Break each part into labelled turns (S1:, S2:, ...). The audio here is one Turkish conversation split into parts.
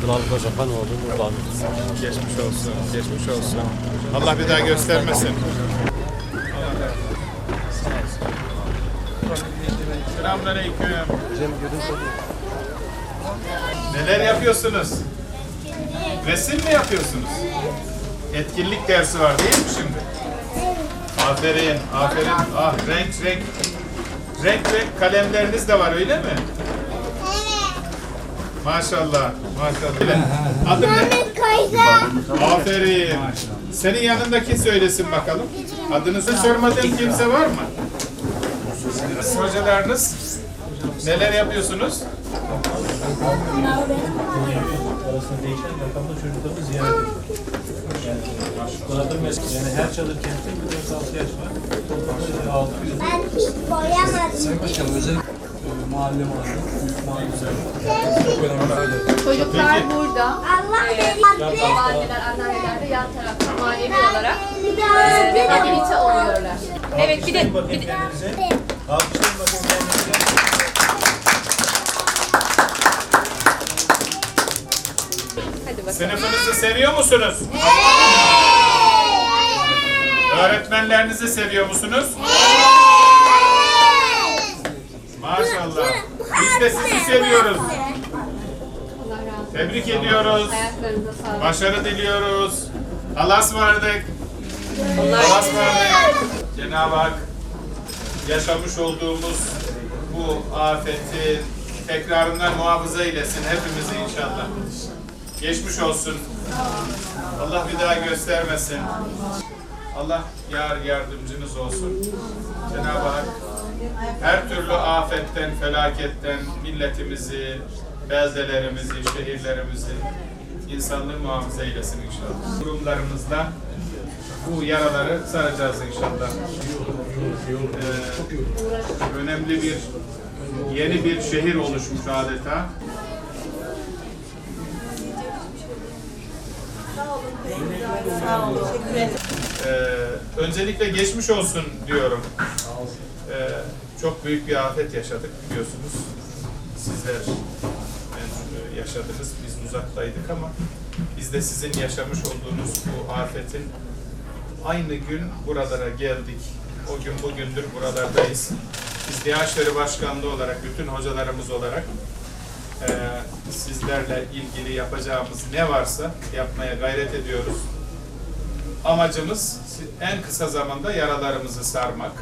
S1: Kan oldu buradan.
S2: Geçmiş olsun, geçmiş olsun. Allah bir daha göstermesin. Selamünaleyküm.
S1: Cem
S2: Neler yapıyorsunuz? Resim mi yapıyorsunuz? Etkinlik dersi var değil mi şimdi? Aferin, aferin. Ah renk renk. Renk renk kalemleriniz de var öyle mi? Maşallah, maşallah. Adın ne?
S3: Kaysa.
S2: Aferin. Senin yanındaki söylesin bakalım. Adınızı sormadığım kimse var mı? Hocalarınız neler yapıyorsunuz?
S4: arasında değişen rakamda çocuklarımız ziyaret ediyor. Yani çocuklarda mesela yani her çadır kentte bir 4-6 yaş var. Toplamda 600
S3: Ben hiç boyamadım.
S4: Başkanım özel mahalle mahalle, büyük mahalle
S5: Çocuklar
S2: Peki.
S5: burada.
S3: Allah
S5: Ee, babaanneler, anneanneler de yan tarafta manevi olarak
S3: bir daha
S5: e, rehabilite oluyorlar. Evet bir de, bir de.
S4: Alkışlayın bakın kendinize.
S5: hadi bakalım.
S2: Sınıfınızı seviyor musunuz? Öğretmenlerinizi seviyor musunuz? Maşallah. Biz de sizi seviyoruz. Tebrik ediyoruz. Başarı diliyoruz. Allah'a ısmarladık. Allah'a ısmarladık. Cenab-ı Hak yaşamış olduğumuz bu afeti tekrarından muhafaza eylesin hepimizi inşallah. Geçmiş olsun. Allah bir daha göstermesin. Allah yar yardımcınız olsun. Cenab-ı Hak her türlü afetten, felaketten milletimizi, beldelerimizi, şehirlerimizi, insanlığı muhafaza eylesin inşallah. Kurumlarımızla bu yaraları saracağız inşallah. Ee, önemli bir, yeni bir şehir oluşmuş adeta. Ee, öncelikle geçmiş olsun diyorum. Ee, çok büyük bir afet yaşadık biliyorsunuz. Sizler e, yaşadınız, biz uzaktaydık ama biz de sizin yaşamış olduğunuz bu afetin aynı gün buralara geldik. O gün bugündür buralardayız. Biz Diyanet Başkanlığı olarak, bütün hocalarımız olarak e, sizlerle ilgili yapacağımız ne varsa yapmaya gayret ediyoruz. Amacımız en kısa zamanda yaralarımızı sarmak.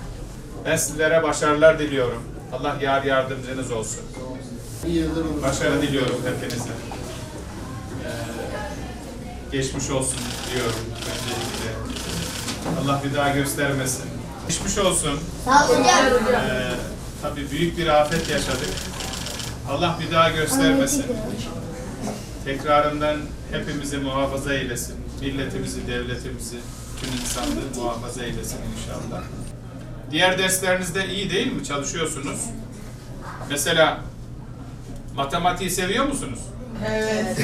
S2: Ben sizlere başarılar diliyorum. Allah yar yardımcınız olsun. Başarı diliyorum hepinize. Ee, geçmiş olsun diyorum öncelikle. Allah bir daha göstermesin. Geçmiş olsun.
S3: Sağ ol hocam.
S2: Ee, tabii büyük bir afet yaşadık. Allah bir daha göstermesin. Tekrarından hepimizi muhafaza eylesin. Milletimizi, devletimizi, tüm insanlığı muhafaza eylesin inşallah. Diğer derslerinizde iyi değil mi? Çalışıyorsunuz. Mesela matematiği seviyor musunuz? Evet.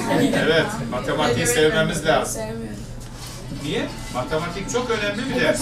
S2: Evet, matematiği sevmemiz lazım. Niye? Matematik çok önemli bir ders.